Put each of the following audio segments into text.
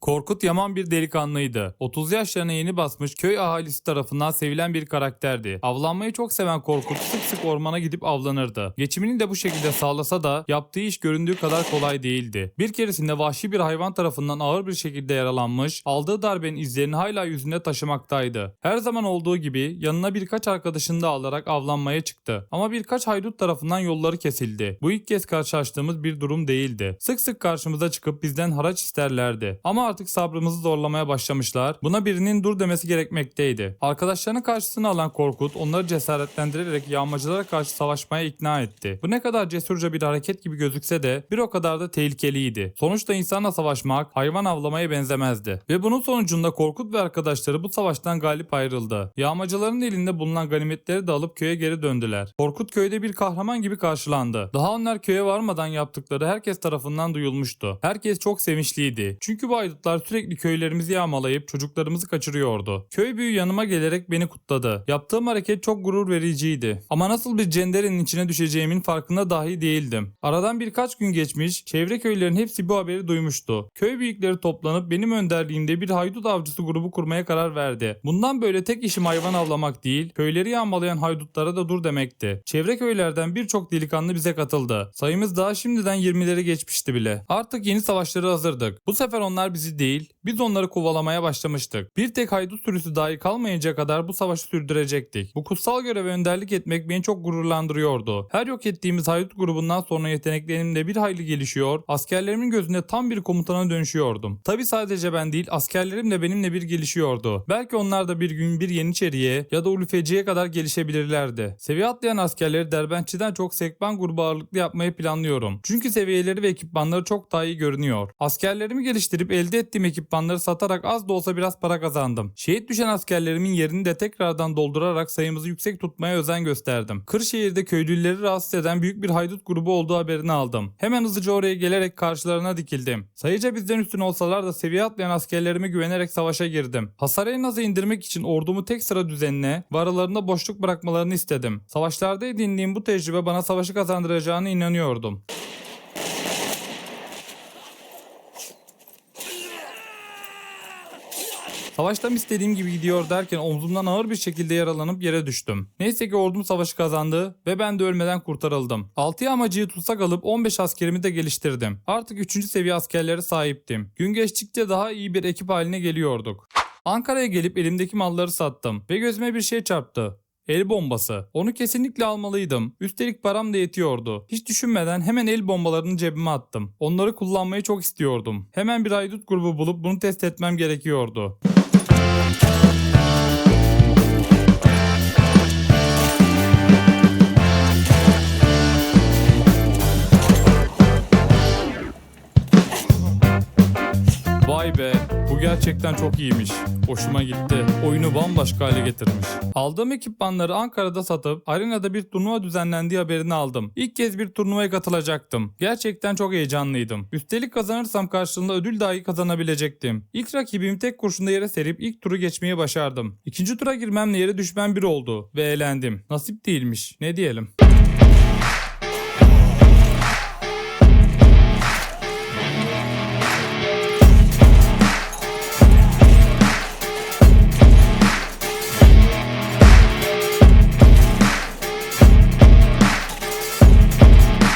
Korkut Yaman bir delikanlıydı. 30 yaşlarına yeni basmış köy ahalisi tarafından sevilen bir karakterdi. Avlanmayı çok seven Korkut sık sık ormana gidip avlanırdı. Geçimini de bu şekilde sağlasa da yaptığı iş göründüğü kadar kolay değildi. Bir keresinde vahşi bir hayvan tarafından ağır bir şekilde yaralanmış, aldığı darbenin izlerini hala yüzünde taşımaktaydı. Her zaman olduğu gibi yanına birkaç arkadaşını da alarak avlanmaya çıktı. Ama birkaç haydut tarafından yolları kesildi. Bu ilk kez karşılaştığımız bir durum değildi. Sık sık karşımıza çıkıp bizden haraç isterlerdi. Ama artık sabrımızı zorlamaya başlamışlar. Buna birinin dur demesi gerekmekteydi. Arkadaşlarının karşısına alan Korkut onları cesaretlendirerek yağmacılara karşı savaşmaya ikna etti. Bu ne kadar cesurca bir hareket gibi gözükse de bir o kadar da tehlikeliydi. Sonuçta insanla savaşmak hayvan avlamaya benzemezdi. Ve bunun sonucunda Korkut ve arkadaşları bu savaştan galip ayrıldı. Yağmacıların elinde bulunan ganimetleri de alıp köye geri döndüler. Korkut köyde bir kahraman gibi karşılandı. Daha onlar köye varmadan yaptıkları herkes tarafından duyulmuştu. Herkes çok sevinçliydi. Çünkü bu haydutlar sürekli köylerimizi yağmalayıp çocuklarımızı kaçırıyordu. Köy büyüğü yanıma gelerek beni kutladı. Yaptığım hareket çok gurur vericiydi. Ama nasıl bir cenderenin içine düşeceğimin farkında dahi değildim. Aradan birkaç gün geçmiş, çevre köylerin hepsi bu haberi duymuştu. Köy büyükleri toplanıp benim önderliğimde bir haydut avcısı grubu kurmaya karar verdi. Bundan böyle tek işim hayvan avlamak değil, köyleri yağmalayan haydutlara da dur demekti. Çevre köylerden birçok delikanlı bize katıldı. Sayımız daha şimdiden 20'leri geçmişti bile. Artık yeni savaşlara hazırdık. Bu sefer onlar bizi değil, biz onları kovalamaya başlamıştık. Bir tek haydut sürüsü dahi kalmayınca kadar bu savaşı sürdürecektik. Bu kutsal göreve önderlik etmek beni çok gururlandırıyordu. Her yok ettiğimiz haydut grubundan sonra yeteneklerim de bir hayli gelişiyor, askerlerimin gözünde tam bir komutana dönüşüyordum. Tabi sadece ben değil, askerlerim de benimle bir gelişiyordu. Belki onlar da bir gün bir yeniçeriye ya da ulufeciye kadar gelişebilirlerdi. Seviye atlayan askerleri derbentçiden çok sekban grubu ağırlıklı yapmayı planlıyorum. Çünkü seviyeleri ve ekipmanları çok daha iyi görünüyor. Askerlerimi geliştirip elde ettiğim ekipmanları satarak az da olsa biraz para kazandım. Şehit düşen askerlerimin yerini de tekrardan doldurarak sayımızı yüksek tutmaya özen gösterdim. Kırşehir'de köylüleri rahatsız eden büyük bir haydut grubu olduğu haberini aldım. Hemen hızlıca oraya gelerek karşılarına dikildim. Sayıca bizden üstün olsalar da seviye atlayan askerlerime güvenerek savaşa girdim. Hasarı en aza indirmek için ordumu tek sıra düzenine ve aralarında boşluk bırakmalarını istedim. Savaşlarda edindiğim bu tecrübe bana savaşı kazandıracağına inanıyordum. Savaştam istediğim gibi gidiyor derken omzumdan ağır bir şekilde yaralanıp yere düştüm. Neyse ki ordum savaşı kazandı ve ben de ölmeden kurtarıldım. 6 amacıyı tutsak alıp 15 askerimi de geliştirdim. Artık 3. seviye askerlere sahiptim. Gün geçtikçe daha iyi bir ekip haline geliyorduk. Ankara'ya gelip elimdeki malları sattım ve gözüme bir şey çarptı. El bombası. Onu kesinlikle almalıydım. Üstelik param da yetiyordu. Hiç düşünmeden hemen el bombalarını cebime attım. Onları kullanmayı çok istiyordum. Hemen bir haydut grubu bulup bunu test etmem gerekiyordu. Gerçekten çok iyiymiş. Hoşuma gitti. Oyunu bambaşka hale getirmiş. Aldığım ekipmanları Ankara'da satıp arenada bir turnuva düzenlendiği haberini aldım. İlk kez bir turnuvaya katılacaktım. Gerçekten çok heyecanlıydım. Üstelik kazanırsam karşılığında ödül dahi kazanabilecektim. İlk rakibimi tek kurşunda yere serip ilk turu geçmeyi başardım. İkinci tura girmemle yere düşmem bir oldu ve eğlendim. Nasip değilmiş. Ne diyelim.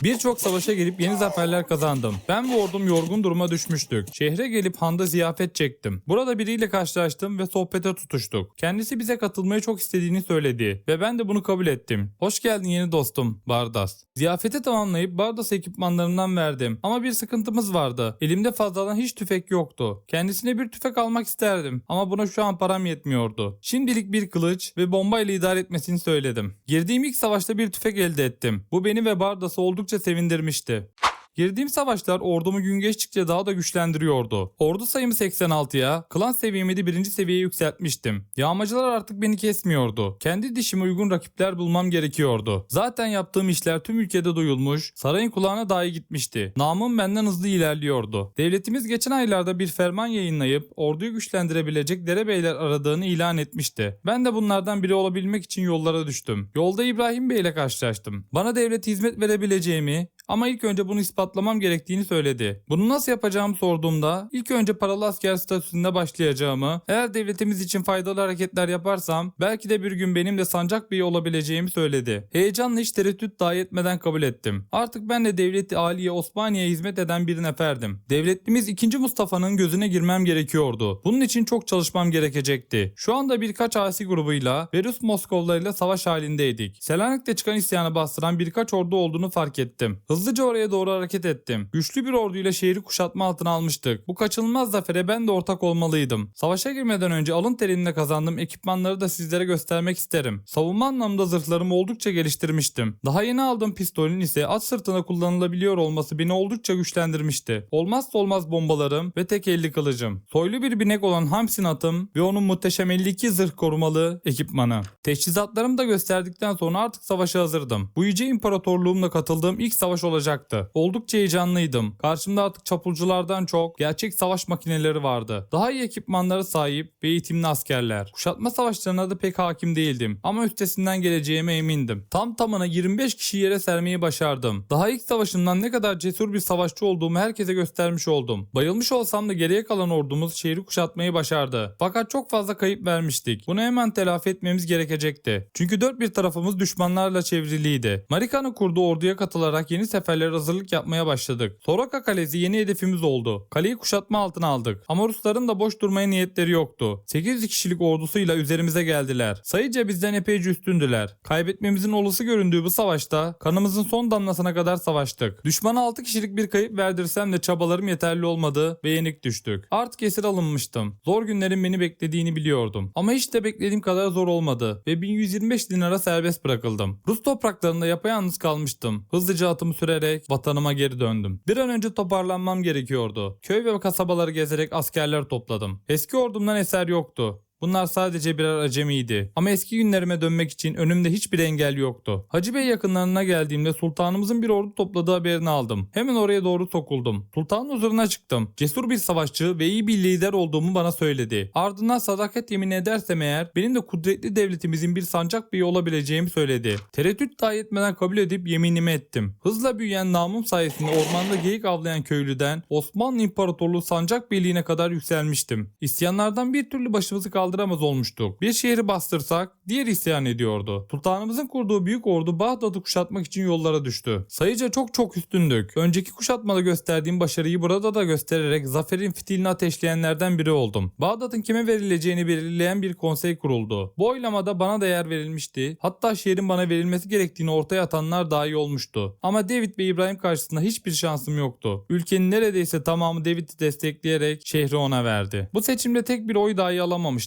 Birçok savaşa gelip yeni zaferler kazandım. Ben ve ordum yorgun duruma düşmüştük. Şehre gelip handa ziyafet çektim. Burada biriyle karşılaştım ve sohbete tutuştuk. Kendisi bize katılmayı çok istediğini söyledi ve ben de bunu kabul ettim. Hoş geldin yeni dostum Bardas. Ziyafeti tamamlayıp Bardas ekipmanlarından verdim. Ama bir sıkıntımız vardı. Elimde fazladan hiç tüfek yoktu. Kendisine bir tüfek almak isterdim ama buna şu an param yetmiyordu. Şimdilik bir kılıç ve bomba ile idare etmesini söyledim. Girdiğim ilk savaşta bir tüfek elde ettim. Bu beni ve Bardas'ı oldukça sevindirmişti. Girdiğim savaşlar ordumu gün geçtikçe daha da güçlendiriyordu. Ordu sayımı 86'ya, klan seviyemi de birinci seviyeye yükseltmiştim. Yağmacılar artık beni kesmiyordu. Kendi dişime uygun rakipler bulmam gerekiyordu. Zaten yaptığım işler tüm ülkede duyulmuş, sarayın kulağına dahi gitmişti. Namım benden hızlı ilerliyordu. Devletimiz geçen aylarda bir ferman yayınlayıp orduyu güçlendirebilecek derebeyler aradığını ilan etmişti. Ben de bunlardan biri olabilmek için yollara düştüm. Yolda İbrahim Bey ile karşılaştım. Bana devlete hizmet verebileceğimi Ama ilk önce bunu ispatlamam gerektiğini söyledi. Bunu nasıl yapacağımı sorduğumda ilk önce paralı asker statüsünde başlayacağımı, eğer devletimiz için faydalı hareketler yaparsam belki de bir gün benim de sancak beyi olabileceğimi söyledi. Heyecanla hiç tereddüt dahi etmeden kabul ettim. Artık ben de devleti Aliye Osmaniye'ye hizmet eden bir neferdim. Devletimiz 2. Mustafa'nın gözüne girmem gerekiyordu. Bunun için çok çalışmam gerekecekti. Şu anda birkaç asi grubuyla ve Rus Moskovlarıyla savaş halindeydik. Selanik'te çıkan isyanı bastıran birkaç ordu olduğunu fark ettim. Hızlıca oraya doğru hareket ettim. Güçlü bir orduyla şehri kuşatma altına almıştık. Bu kaçınılmaz zafere ben de ortak olmalıydım. Savaşa girmeden önce alın terimle kazandığım ekipmanları da sizlere göstermek isterim. Savunma anlamında zırhlarımı oldukça geliştirmiştim. Daha yeni aldığım pistolün ise at sırtına kullanılabiliyor olması beni oldukça güçlendirmişti. Olmazsa olmaz bombalarım ve tek elli kılıcım. Soylu bir binek olan Hamsin atım ve onun muhteşem 52 zırh korumalı ekipmanı. Teçhizatlarımı da gösterdikten sonra artık savaşa hazırdım. Bu yüce imparatorluğumla katıldığım ilk savaş olacaktı. Oldukça heyecanlıydım. Karşımda artık çapulculardan çok gerçek savaş makineleri vardı. Daha iyi ekipmanlara sahip ve eğitimli askerler. Kuşatma savaşlarına da pek hakim değildim ama üstesinden geleceğime emindim. Tam tamına 25 kişi yere sermeyi başardım. Daha ilk savaşımdan ne kadar cesur bir savaşçı olduğumu herkese göstermiş oldum. Bayılmış olsam da geriye kalan ordumuz şehri kuşatmayı başardı. Fakat çok fazla kayıp vermiştik. Bunu hemen telafi etmemiz gerekecekti. Çünkü dört bir tarafımız düşmanlarla çevriliydi. Marika'nın kurduğu orduya katılarak yeni seferlere hazırlık yapmaya başladık. Soraka Kalesi yeni hedefimiz oldu. Kaleyi kuşatma altına aldık. Ama Rusların da boş durmaya niyetleri yoktu. 800 kişilik ordusuyla üzerimize geldiler. Sayıca bizden epeyce üstündüler. Kaybetmemizin olası göründüğü bu savaşta kanımızın son damlasına kadar savaştık. Düşmana 6 kişilik bir kayıp verdirsem de çabalarım yeterli olmadı ve yenik düştük. Artık esir alınmıştım. Zor günlerin beni beklediğini biliyordum. Ama hiç de beklediğim kadar zor olmadı ve 1125 dinara serbest bırakıldım. Rus topraklarında yapayalnız kalmıştım. Hızlıca atımı sürerek vatanıma geri döndüm. Bir an önce toparlanmam gerekiyordu. Köy ve kasabaları gezerek askerler topladım. Eski ordumdan eser yoktu. Bunlar sadece birer acemiydi. Ama eski günlerime dönmek için önümde hiçbir engel yoktu. Hacı Bey yakınlarına geldiğimde sultanımızın bir ordu topladığı haberini aldım. Hemen oraya doğru sokuldum. Sultanın huzuruna çıktım. Cesur bir savaşçı ve iyi bir lider olduğumu bana söyledi. Ardından sadakat yemin edersem eğer benim de kudretli devletimizin bir sancak beyi olabileceğimi söyledi. Tereddüt dahi etmeden kabul edip yeminimi ettim. Hızla büyüyen namım sayesinde ormanda geyik avlayan köylüden Osmanlı İmparatorluğu sancak beyliğine kadar yükselmiştim. İsyanlardan bir türlü başımızı kaldıramaz olmuştuk. Bir şehri bastırsak diğer isyan ediyordu. Sultanımızın kurduğu büyük ordu Bağdat'ı kuşatmak için yollara düştü. Sayıca çok çok üstündük. Önceki kuşatmada gösterdiğim başarıyı burada da göstererek zaferin fitilini ateşleyenlerden biri oldum. Bağdat'ın kime verileceğini belirleyen bir konsey kuruldu. Bu oylamada bana da yer verilmişti. Hatta şehrin bana verilmesi gerektiğini ortaya atanlar dahi olmuştu. Ama David ve İbrahim karşısında hiçbir şansım yoktu. Ülkenin neredeyse tamamı David'i destekleyerek şehri ona verdi. Bu seçimde tek bir oy dahi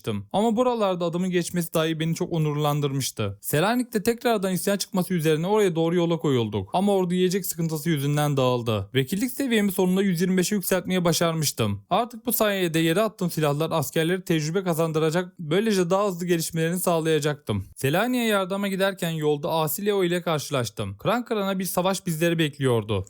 alamamıştım. Ama buralarda adımın geçmesi dahi beni çok onurlandırmıştı. Selanik'te tekrardan isyan çıkması üzerine oraya doğru yola koyulduk. Ama ordu yiyecek sıkıntısı yüzünden dağıldı. Vekillik seviyemi sonunda 125'e yükseltmeye başarmıştım. Artık bu sayede yere attığım silahlar askerleri tecrübe kazandıracak böylece daha hızlı gelişmelerini sağlayacaktım. Selanik'e yardıma giderken yolda Asileo ile karşılaştım. Kıran kırana bir savaş bizleri bekliyordu.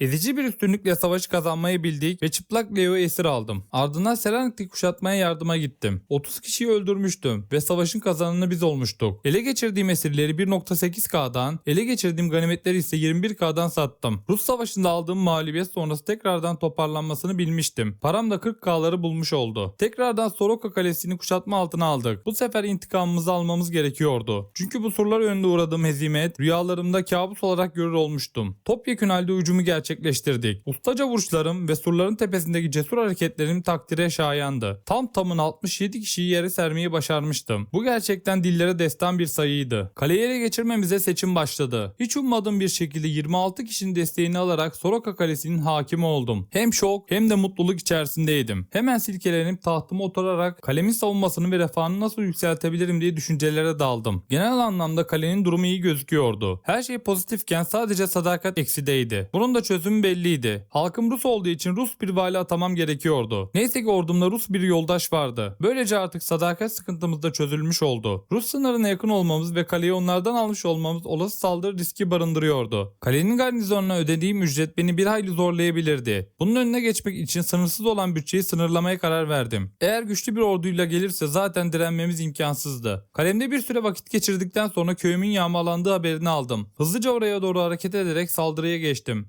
Ezici bir üstünlükle savaşı kazanmayı bildik ve çıplak Leo'yu esir aldım. Ardından Selanik'te kuşatmaya yardıma gittim. 30 kişiyi öldürmüştüm ve savaşın kazananı biz olmuştuk. Ele geçirdiğim esirleri 1.8K'dan, ele geçirdiğim ganimetleri ise 21K'dan sattım. Rus savaşında aldığım mağlubiyet sonrası tekrardan toparlanmasını bilmiştim. Param da 40K'ları bulmuş oldu. Tekrardan Soroka Kalesi'ni kuşatma altına aldık. Bu sefer intikamımızı almamız gerekiyordu. Çünkü bu surlar önünde uğradığım hezimet rüyalarımda kabus olarak görür olmuştum. Topyekün halde ucumu gerçekleştirdik. Ustaca vuruşlarım ve surların tepesindeki cesur hareketlerim takdire şayandı. Tam tamın 67 kişiyi yere sermeyi başarmıştım. Bu gerçekten dillere destan bir sayıydı. Kaleyi ele geçirmemize seçim başladı. Hiç ummadığım bir şekilde 26 kişinin desteğini alarak Soroka Kalesi'nin hakimi oldum. Hem şok hem de mutluluk içerisindeydim. Hemen silkelenip tahtıma oturarak kalemin savunmasını ve refahını nasıl yükseltebilirim diye düşüncelere daldım. Genel anlamda kalenin durumu iyi gözüküyordu. Her şey pozitifken sadece sadakat eksideydi. Bunun da çözümü çözüm belliydi. Halkım Rus olduğu için Rus bir vali atamam gerekiyordu. Neyse ki ordumda Rus bir yoldaş vardı. Böylece artık sadakat sıkıntımız da çözülmüş oldu. Rus sınırına yakın olmamız ve kaleyi onlardan almış olmamız olası saldırı riski barındırıyordu. Kalenin garnizonuna ödediğim ücret beni bir hayli zorlayabilirdi. Bunun önüne geçmek için sınırsız olan bütçeyi sınırlamaya karar verdim. Eğer güçlü bir orduyla gelirse zaten direnmemiz imkansızdı. Kalemde bir süre vakit geçirdikten sonra köyümün yağmalandığı haberini aldım. Hızlıca oraya doğru hareket ederek saldırıya geçtim.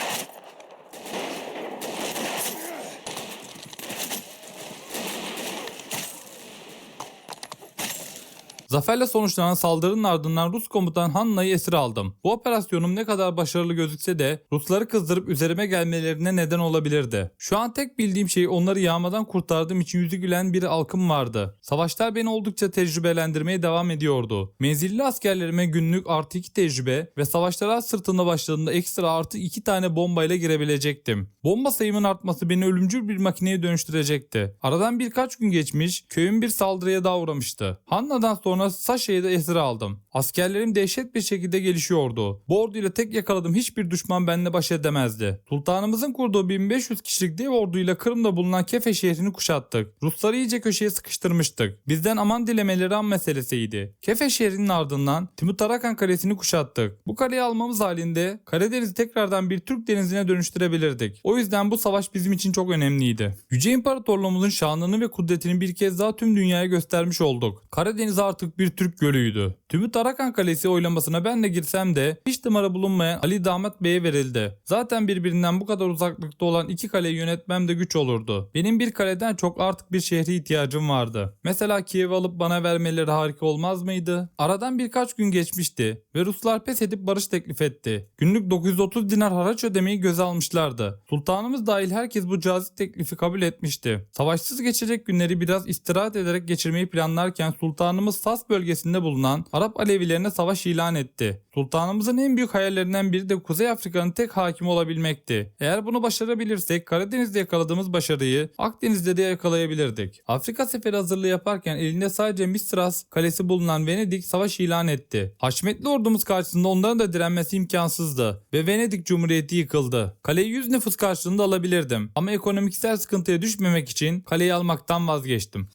Zaferle sonuçlanan saldırının ardından Rus komutan Hanna'yı esir aldım. Bu operasyonum ne kadar başarılı gözükse de Rusları kızdırıp üzerime gelmelerine neden olabilirdi. Şu an tek bildiğim şey onları yağmadan kurtardığım için yüzü gülen bir halkım vardı. Savaşlar beni oldukça tecrübelendirmeye devam ediyordu. Menzilli askerlerime günlük artı 2 tecrübe ve savaşlara sırtında başladığında ekstra artı 2 tane bombayla girebilecektim. Bomba sayımın artması beni ölümcül bir makineye dönüştürecekti. Aradan birkaç gün geçmiş, köyüm bir saldırıya daha uğramıştı. Hanna'dan sonra Sasha'yı da esir aldım. Askerlerim dehşet bir şekilde gelişiyordu. Bu orduyla tek yakaladığım hiçbir düşman benimle baş edemezdi. Sultanımızın kurduğu 1500 kişilik dev orduyla Kırım'da bulunan Kefe şehrini kuşattık. Rusları iyice köşeye sıkıştırmıştık. Bizden aman dilemeleri an meselesiydi. Kefe şehrinin ardından Timutarakan kalesini kuşattık. Bu kaleyi almamız halinde Karadeniz'i tekrardan bir Türk denizine dönüştürebilirdik. O yüzden bu savaş bizim için çok önemliydi. Yüce İmparatorluğumuzun şanını ve kudretini bir kez daha tüm dünyaya göstermiş olduk. Karadeniz artık bir Türk gölüydü. Tümü Tarakan Kalesi oylamasına ben de girsem de hiç numara bulunmayan Ali Damat Bey'e verildi. Zaten birbirinden bu kadar uzaklıkta olan iki kaleyi yönetmem de güç olurdu. Benim bir kaleden çok artık bir şehre ihtiyacım vardı. Mesela Kiev'i alıp bana vermeleri harika olmaz mıydı? Aradan birkaç gün geçmişti ve Ruslar pes edip barış teklif etti. Günlük 930 dinar haraç ödemeyi göze almışlardı. Sultanımız dahil herkes bu cazip teklifi kabul etmişti. Savaşsız geçecek günleri biraz istirahat ederek geçirmeyi planlarken sultanımız Fas bölgesinde bulunan Arap Alevilerine savaş ilan etti. Sultanımızın en büyük hayallerinden biri de Kuzey Afrika'nın tek hakimi olabilmekti. Eğer bunu başarabilirsek Karadeniz'de yakaladığımız başarıyı Akdeniz'de de yakalayabilirdik. Afrika seferi hazırlığı yaparken elinde sadece Mistras kalesi bulunan Venedik savaş ilan etti. Haşmetli ordumuz karşısında onların da direnmesi imkansızdı ve Venedik Cumhuriyeti yıkıldı. Kaleyi 100 nüfus karşılığında alabilirdim ama ekonomiksel sıkıntıya düşmemek için kaleyi almaktan vazgeçtim.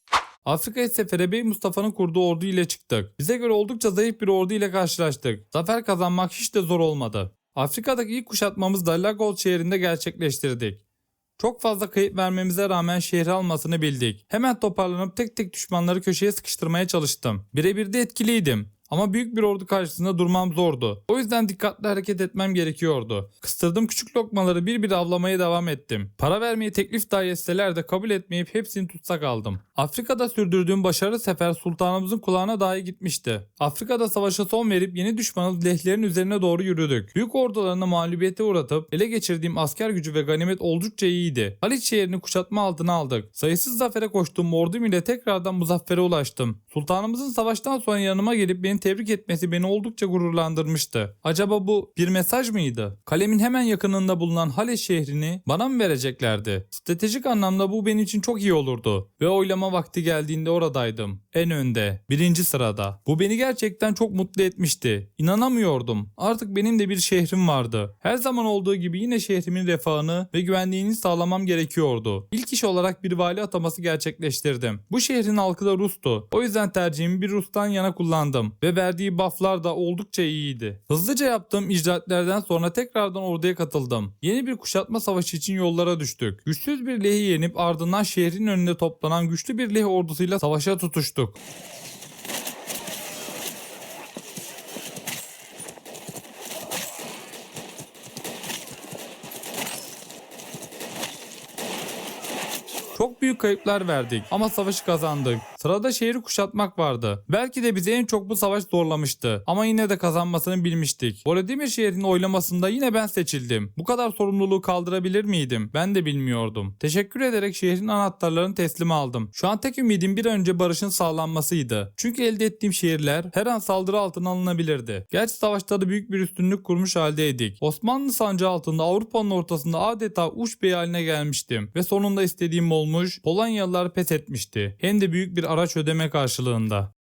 Afrika'ya sefere Bey Mustafa'nın kurduğu ordu ile çıktık. Bize göre oldukça zayıf bir ordu ile karşılaştık. Zafer kazanmak hiç de zor olmadı. Afrika'daki ilk kuşatmamızı da Lagos şehrinde gerçekleştirdik. Çok fazla kayıp vermemize rağmen şehri almasını bildik. Hemen toparlanıp tek tek düşmanları köşeye sıkıştırmaya çalıştım. Birebir de etkiliydim. Ama büyük bir ordu karşısında durmam zordu. O yüzden dikkatli hareket etmem gerekiyordu. Kıstırdığım küçük lokmaları bir bir avlamaya devam ettim. Para vermeyi teklif dahi etseler de kabul etmeyip hepsini tutsak aldım. Afrika'da sürdürdüğüm başarılı sefer sultanımızın kulağına dahi gitmişti. Afrika'da savaşa son verip yeni düşmanın lehlerin üzerine doğru yürüdük. Büyük ordularını mağlubiyete uğratıp ele geçirdiğim asker gücü ve ganimet oldukça iyiydi. Haliç şehrini kuşatma altına aldık. Sayısız zafere koştuğum ordum ile tekrardan muzaffere ulaştım. Sultanımızın savaştan sonra yanıma gelip beni tebrik etmesi beni oldukça gururlandırmıştı. Acaba bu bir mesaj mıydı? Kalemin hemen yakınında bulunan Hale şehrini bana mı vereceklerdi? Stratejik anlamda bu benim için çok iyi olurdu. Ve oylama vakti geldiğinde oradaydım. En önde. Birinci sırada. Bu beni gerçekten çok mutlu etmişti. İnanamıyordum. Artık benim de bir şehrim vardı. Her zaman olduğu gibi yine şehrimin refahını ve güvenliğini sağlamam gerekiyordu. İlk iş olarak bir vali ataması gerçekleştirdim. Bu şehrin halkı da Rus'tu. O yüzden tercihimi bir Rus'tan yana kullandım. Ve verdiği bufflar da oldukça iyiydi. Hızlıca yaptığım icraatlerden sonra tekrardan orduya katıldım. Yeni bir kuşatma savaşı için yollara düştük. Güçsüz bir lehi yenip ardından şehrin önünde toplanan güçlü bir lehi ordusuyla savaşa tutuştuk. Çok büyük kayıplar verdik ama savaşı kazandık. Sırada şehri kuşatmak vardı. Belki de bizi en çok bu savaş zorlamıştı. Ama yine de kazanmasını bilmiştik. Volodymyr şehrinin oylamasında yine ben seçildim. Bu kadar sorumluluğu kaldırabilir miydim? Ben de bilmiyordum. Teşekkür ederek şehrin anahtarlarını teslim aldım. Şu an tek ümidim bir önce barışın sağlanmasıydı. Çünkü elde ettiğim şehirler her an saldırı altına alınabilirdi. Gerçi savaşta da büyük bir üstünlük kurmuş haldeydik. Osmanlı sancı altında Avrupa'nın ortasında adeta uç bey haline gelmiştim. Ve sonunda istediğim olmuş, Polonyalılar pes etmişti. Hem de büyük bir araç ödeme karşılığında.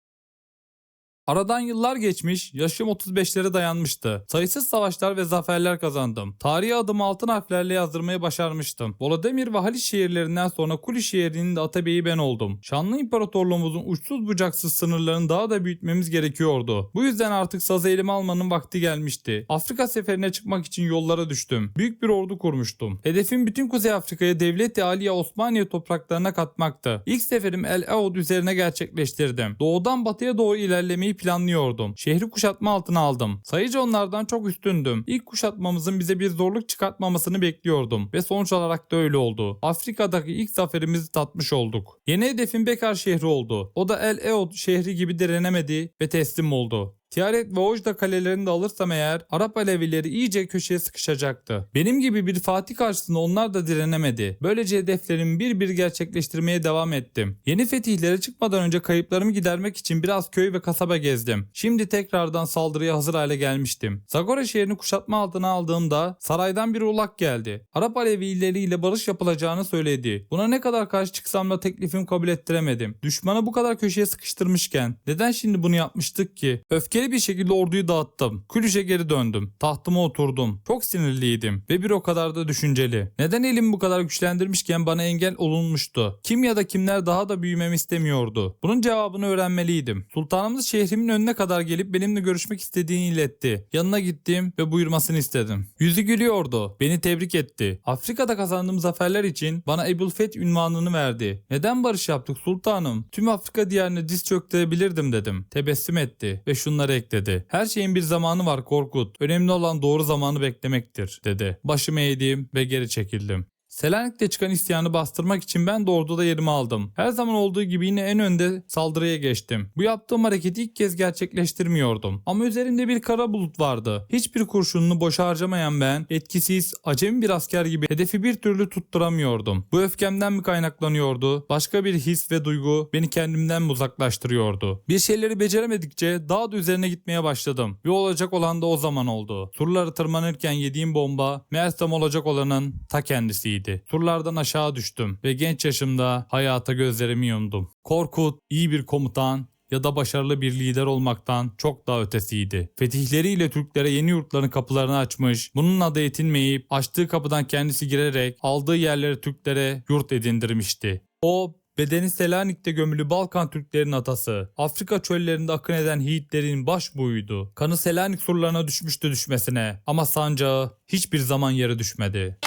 Aradan yıllar geçmiş, yaşım 35'lere dayanmıştı. Sayısız savaşlar ve zaferler kazandım. Tarihe adımı altın harflerle yazdırmayı başarmıştım. Volodemir ve Haliç şehirlerinden sonra Kuli şehrinin de atabeyi ben oldum. Şanlı imparatorluğumuzun uçsuz bucaksız sınırlarını daha da büyütmemiz gerekiyordu. Bu yüzden artık sazı elime almanın vakti gelmişti. Afrika seferine çıkmak için yollara düştüm. Büyük bir ordu kurmuştum. Hedefim bütün Kuzey Afrika'yı Devlet-i Aliye Osmaniye topraklarına katmaktı. İlk seferim El Aoud üzerine gerçekleştirdim. Doğudan batıya doğru ilerlemeyi planlıyordum. Şehri kuşatma altına aldım. Sayıca onlardan çok üstündüm. İlk kuşatmamızın bize bir zorluk çıkartmamasını bekliyordum ve sonuç olarak da öyle oldu. Afrika'daki ilk zaferimizi tatmış olduk. Yeni hedefim Bekar şehri oldu. O da El Eod şehri gibi direnemedi ve teslim oldu. Tiaret ve Ojda kalelerini de alırsam eğer Arap Alevileri iyice köşeye sıkışacaktı. Benim gibi bir Fatih karşısında onlar da direnemedi. Böylece hedeflerimi bir bir gerçekleştirmeye devam ettim. Yeni fetihlere çıkmadan önce kayıplarımı gidermek için biraz köy ve kasaba gezdim. Şimdi tekrardan saldırıya hazır hale gelmiştim. Zagora şehrini kuşatma altına aldığımda saraydan bir ulak geldi. Arap Alevileriyle barış yapılacağını söyledi. Buna ne kadar karşı çıksam da teklifimi kabul ettiremedim. Düşmanı bu kadar köşeye sıkıştırmışken neden şimdi bunu yapmıştık ki? Öfkeli bir şekilde orduyu dağıttım. Kulüş'e geri döndüm. Tahtıma oturdum. Çok sinirliydim ve bir o kadar da düşünceli. Neden elimi bu kadar güçlendirmişken bana engel olunmuştu? Kim ya da kimler daha da büyümemi istemiyordu? Bunun cevabını öğrenmeliydim. Sultanımız şehrimin önüne kadar gelip benimle görüşmek istediğini iletti. Yanına gittim ve buyurmasını istedim. Yüzü gülüyordu. Beni tebrik etti. Afrika'da kazandığım zaferler için bana Ebu'l-Feth ünvanını verdi. Neden barış yaptık sultanım? Tüm Afrika diyarını diz çöktürebilirdim dedim. Tebessüm etti ve şunları ekledi. Her şeyin bir zamanı var Korkut. Önemli olan doğru zamanı beklemektir dedi. Başımı eğdim ve geri çekildim. Selanik'te çıkan isyanı bastırmak için ben de orduda yerimi aldım. Her zaman olduğu gibi yine en önde saldırıya geçtim. Bu yaptığım hareketi ilk kez gerçekleştirmiyordum. Ama üzerimde bir kara bulut vardı. Hiçbir kurşununu boşa harcamayan ben, etkisiz, acemi bir asker gibi hedefi bir türlü tutturamıyordum. Bu öfkemden mi kaynaklanıyordu? Başka bir his ve duygu beni kendimden mi uzaklaştırıyordu? Bir şeyleri beceremedikçe daha da üzerine gitmeye başladım. Ve olacak olan da o zaman oldu. Surları tırmanırken yediğim bomba meğersem olacak olanın ta kendisiydi. Surlardan aşağı düştüm ve genç yaşımda hayata gözlerimi yumdum. Korkut iyi bir komutan ya da başarılı bir lider olmaktan çok daha ötesiydi. Fetihleriyle Türklere yeni yurtların kapılarını açmış, bunun adı yetinmeyip açtığı kapıdan kendisi girerek aldığı yerleri Türklere yurt edindirmişti. O Bedeni Selanik'te gömülü Balkan Türklerin atası. Afrika çöllerinde akın eden Yiğitlerin baş buğuydu. Kanı Selanik surlarına düşmüştü düşmesine. Ama sancağı hiçbir zaman yere düşmedi.